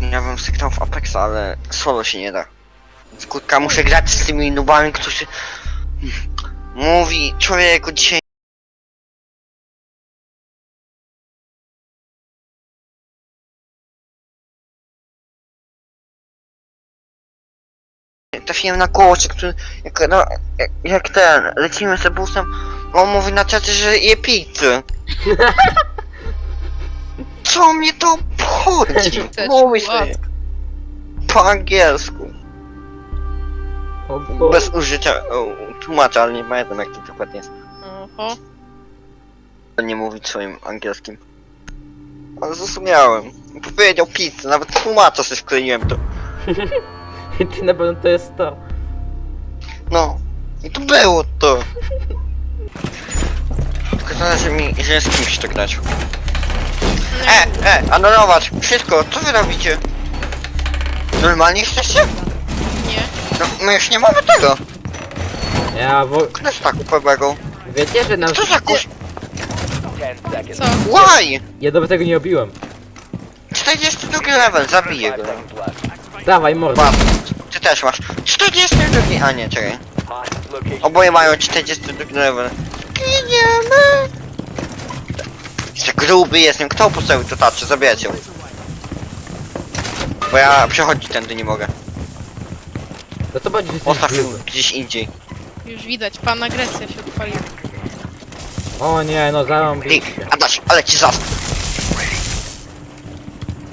Ja bym sygnał w Apexa, ale solo się nie da. Skutka muszę grać z tymi nubami, którzy... Mówi człowieku dzisiaj... Trafiłem na kołoczek, który... Jak, no, jak, jak ten, lecimy z busem, on mówi na czacie, że je pizzę. Co mnie to obchodzi? Też Mówi sobie. łask. Po angielsku. O. Bez użycia o, tłumacza, ale nie pamiętam jak to dokładnie jest. Oho. Nie mówić swoim angielskim. Ale zrozumiałem. Powiedział pizzę, nawet tłumacza sobie wkleiłem to. Czy na pewno to jest to? No. I to było to. Tylko zależy mi, że z kimś to grać. E, e, anulować! Wszystko, co wy robicie? Normalnie jesteście? Nie. No, my już nie mamy tego. Ja bo... Kto jest tak upewego? Wiecie, że nam... Kto za kus... Co? Why? Ja do tego nie obiłem. 42 level, zabiję go. Dawaj mordę. Mam. Ty też masz. 42. A nie, czekaj. Oboje mają 42 level. Giniemy! Jeszcze gruby jestem. Kto postawił to tarczę? Zabijać ją. Bo ja przechodzić tędy nie mogę. To co będzie Postaw ją gruby? gdzieś indziej. Już widać, pan agresja się odpaliła. O nie, no Ty, zarąbiście. Adaś, ale ci zas...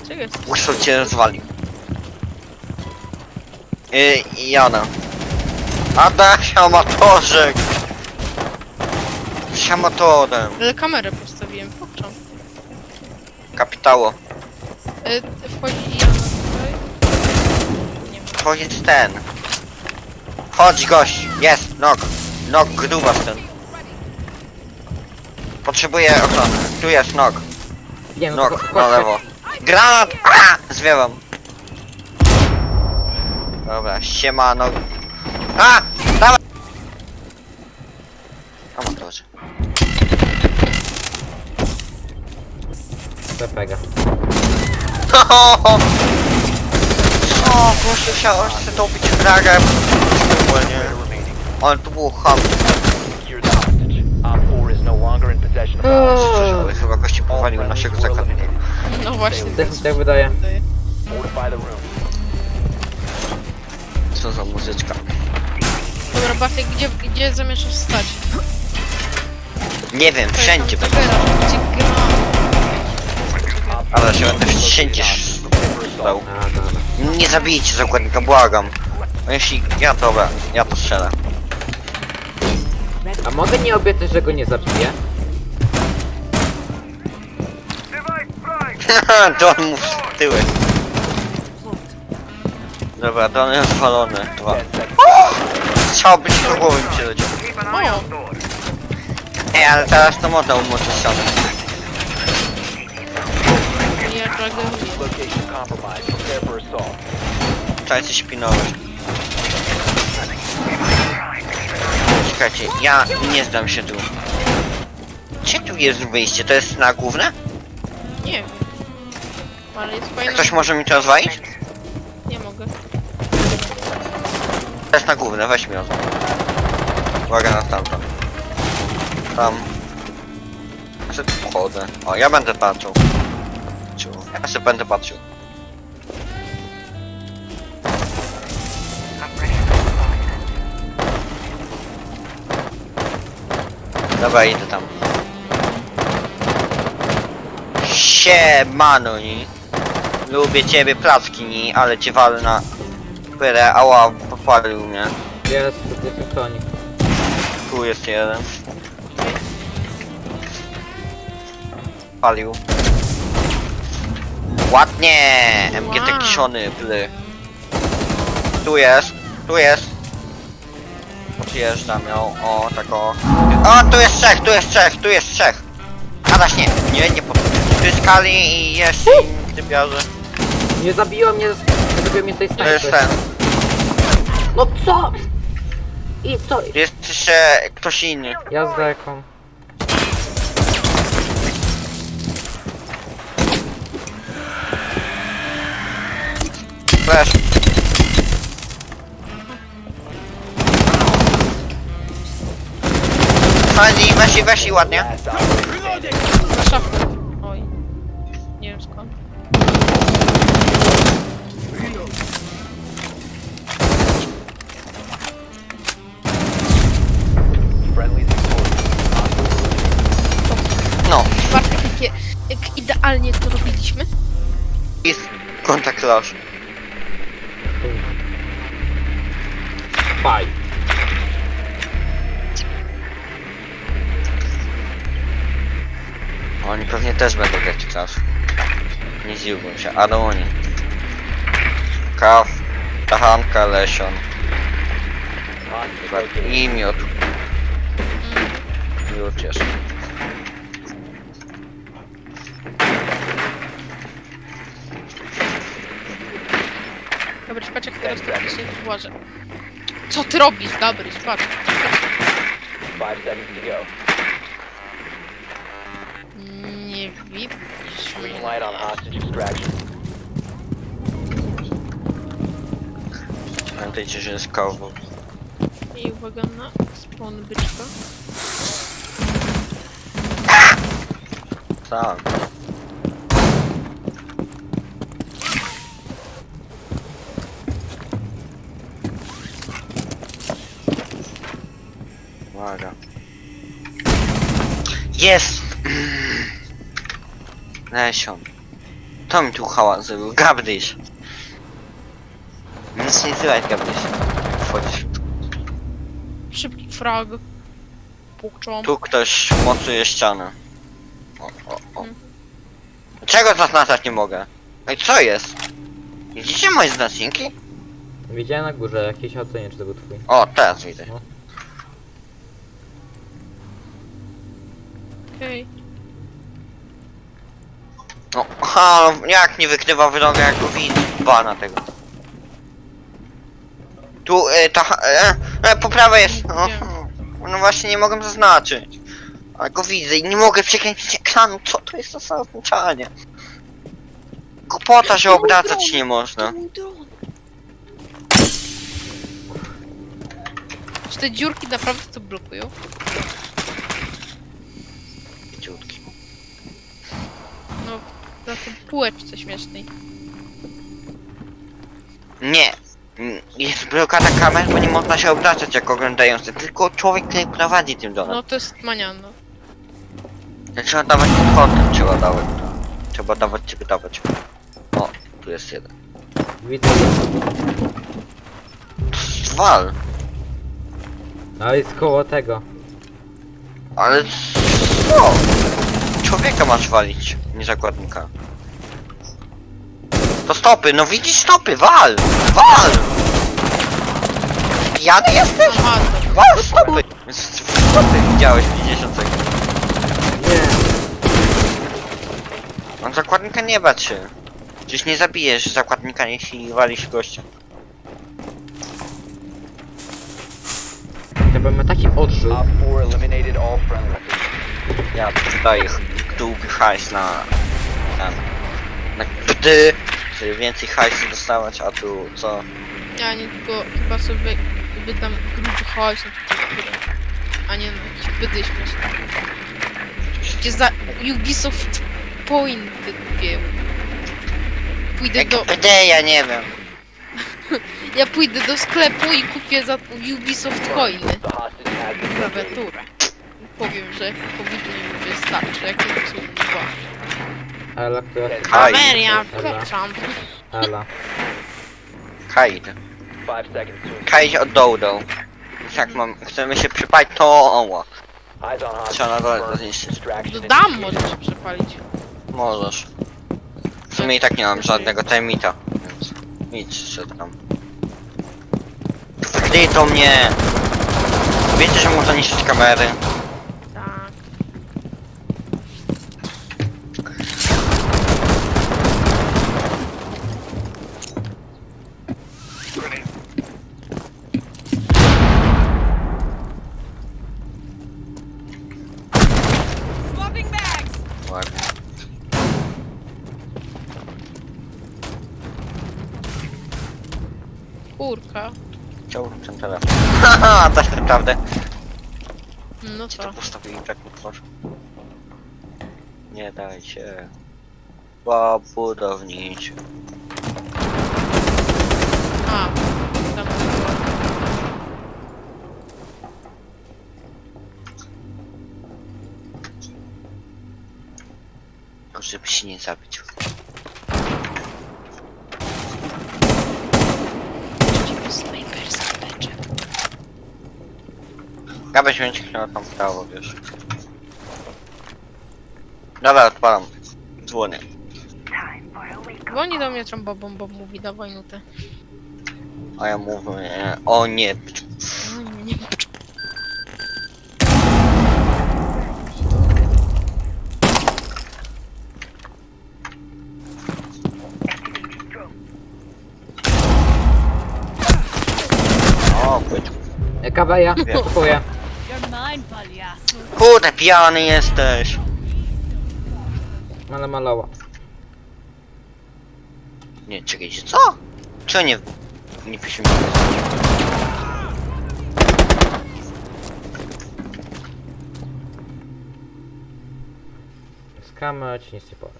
Czego jest? Cię rozwalił. Yy, Jana. Adaś, amatorze! Z amatorem. Postawiłem, pokczam. Kapitało. Y, wchodzi Jana tutaj. Nie jest ten. Chodź gość, jest, nog. Nog gruba ten. Potrzebuję ochrony. Tu jest nog. No, to Nog, na lewo. Granat! A! Zwiewam. Dobra, siema nog. A! Dawaj! Amatorze. Pepega. Co? Proszę się, chcę dobić fragę. Ogólnie. To było ham. Ale chyba gości powalił naszego zakładnika. No właśnie. Też mi tak wydaje. wydaje. Co za muzyczka. Dobra, Bartek, gdzie, gdzie zamierzasz stać? Nie wiem, wszędzie będę. gdzie gram. Ale się będę wszędzie stał. Nie zabijcie zakładnika, błagam. No jeśli... Ja dobra, ja to strzelę. A mogę nie obiecać, że go nie zabiję? Don mu w tyły. Dobra, Don jest zwalony. Dwa. Strzał być do głowy mi się leciał. Ej, ale teraz to można umoczyć ścianę. Reaguję. Trzeba coś pilnować. Czekajcie, ja nie zdam się tu. Gdzie tu jest wyjście? To jest na główne? Nie wiem. Ale jest fajna... Ktoś może mi to rozwalić? Nie mogę. To jest na główne, weź mi ją. Uwaga na tamto. Tam. Tu wchodzę. O, ja będę patrzył. Patrzył. Ja sobie będę patrzył. Dobra, idę tam. Siemano, ni. Lubię ciebie, placki, ni, ale cię walę na... Pyrę, ała, popalił mnie. Jest, to jest tonik. Tu jest jeden. Palił. Ładnie! MGT kiszony, bly. Tu jest, tu jest. Przyjeżdżam ją, o, tak o. O, tu jest trzech, tu jest trzech, tu jest trzech. Adaś nie, nie, nie po... Tu jest Kali i jeszcze inni typiarze. Nie zabiło mnie, nie zabiło mnie tej To jest snajpy. ten. No co? I co? Jest jeszcze ktoś inny. Ja z deką. Weszli, weszli, weszli ładnie. Na szafkę. Oj. Nie wiem skąd. No, Bartek, jakie, jak idealnie to robiliśmy. jest kontakt loż. Faj. Oni pewnie też będą grać w Clash. Nie zdziwiłbym się, ale oni. Kaw, Tachanka, Lesion. I miód. Miód jeszcze. Dobra, patrz jak teraz to się uważa. Co ty robisz? Dobry, patrz. Five seconds to go. Nie widzisz Green mnie. light on hostage extraction. Pamiętajcie, że jest cowboy. I uwaga na spawn byczka. Tak. Lesion. To mi tu hałas zrobił. Gabryś. Nic nie słychać, Gabryś. Wchodzisz. Szybki frag. Pukczą. Tu ktoś mocuje ścianę. O, o, o. Czego zaznaczać nie mogę? Ej, co jest? Widzicie moje znaczniki? Widziałem na górze jakieś ocenie, czy to był twój. O, teraz widzę. Okej. No, ha, jak nie wykrywa wroga, jak go widzi. Bana tego. Tu, e, ta, e, e, po prawej jest, no, no właśnie nie mogę zaznaczyć. Ale go widzę i nie mogę przekręcić ekranu, co to jest to za oznaczanie? Głupota, że obracać nie można. Czy te dziurki naprawdę to blokują? Ciutki. No, na tym półeczce śmiesznej. Nie. Jest blokada kamer, bo nie można się obracać jak oglądający, tylko człowiek, który prowadzi tym domem. No to jest maniano. No. Trzeba dawać podchody, trzeba dawać. Trzeba dawać, trzeba dawać. O, tu jest jeden. Widzę. Wal! Ale jest koło tego. Ale co? Człowieka masz walić, nie zakładnika. To stopy, no widzisz stopy, wal! Wal! Pijany jesteś? Wal stopy! Stopy widziałeś 50 sekund. Nie. On zakładnika nie bać się. Przecież nie zabijesz zakładnika, jeśli walisz gościa. Ja bym taki odrzut. Op 4 eliminated all friendlies. Ja daję długi hajs na... na... na gdy, żeby więcej hajsu dostawać, a tu co? ja nie tylko chyba sobie wydam gruby hajs na takie gry. A nie na jakieś bydy śmieszne. Gdzie za Ubisoft Pointy kupię. Pójdę Jak do... PD, ja nie wiem. Ja pójdę do sklepu i kupię za Ubisoft Coiny. Klawiaturę. Powiem, że powinno mi wystarczy, jak to są dwa. Ela, która... Dobra. kocham. Ela. Kajd. Five seconds to Kajd od dołu dołu. Jak mam, chcemy się przypać, to oła. Eyes on hostage. Trzeba na dole to confirmed. zniszczyć. Initiated. może się przepalić. Możesz. W sumie i tak nie mam żadnego termita, więc nic tam. Gdy to mnie! Wiecie, że można niszczyć kamery? Kurka. Chciałbym ten telefon. Haha, też naprawdę. No Ci to to. postawili tak utwórz. Nie daj się. Bo budowniczy. A, tam było. Żeby się nie zabić. Ja byś będzie chciał tam prawo, wiesz. Dobra, odpalam. Dzwonię. Dzwoni do mnie trąba bomba mówi dawaj nutę. A ja mówię, o nie. No nie, nie ma O, byczku. E, Kaweja, Wiem. Kurde, pijany jesteś. Ale maloła. Nie, czekajcie, co? Czego nie... Nie piszemy. Skamy, ci nic nie powiem.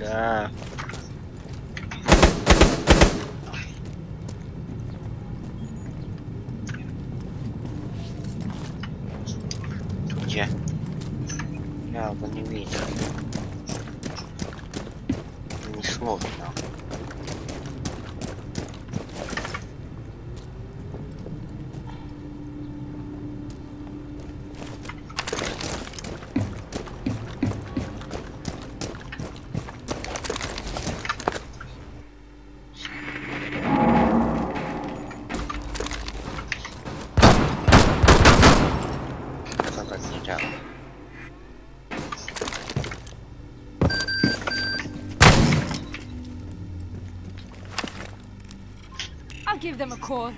Tak. Tu Gdzie? Ja go nie widzę. Mi smutno. Them a call.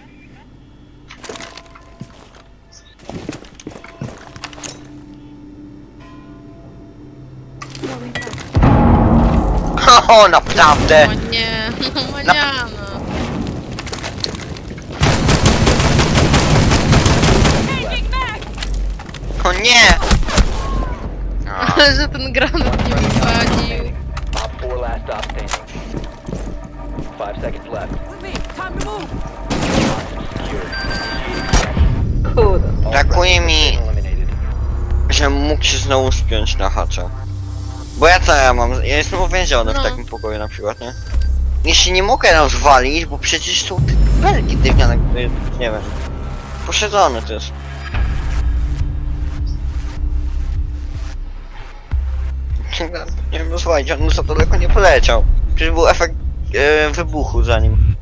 Going back. O, naprawdę! O nie, no maniana. Changing back! O nie! A, Ale że ten granat nie wysadził. Op 4 last stop standing. 5 seconds left. With me. Kurde. Brakuje mi- żebym mógł się znowu spiąć na hacza. Bo ja co ja mam? Ja jestem uwięziony w No. takim pokoju na przykład, nie? Jeśli nie mogę rozwalić, bo przecież są te belki drewniane, które, nie wiem, posiedzone to jest. Nie wiem, słuchajcie, on za daleko nie poleciał. Przecież był efekt e, wybuchu za nim.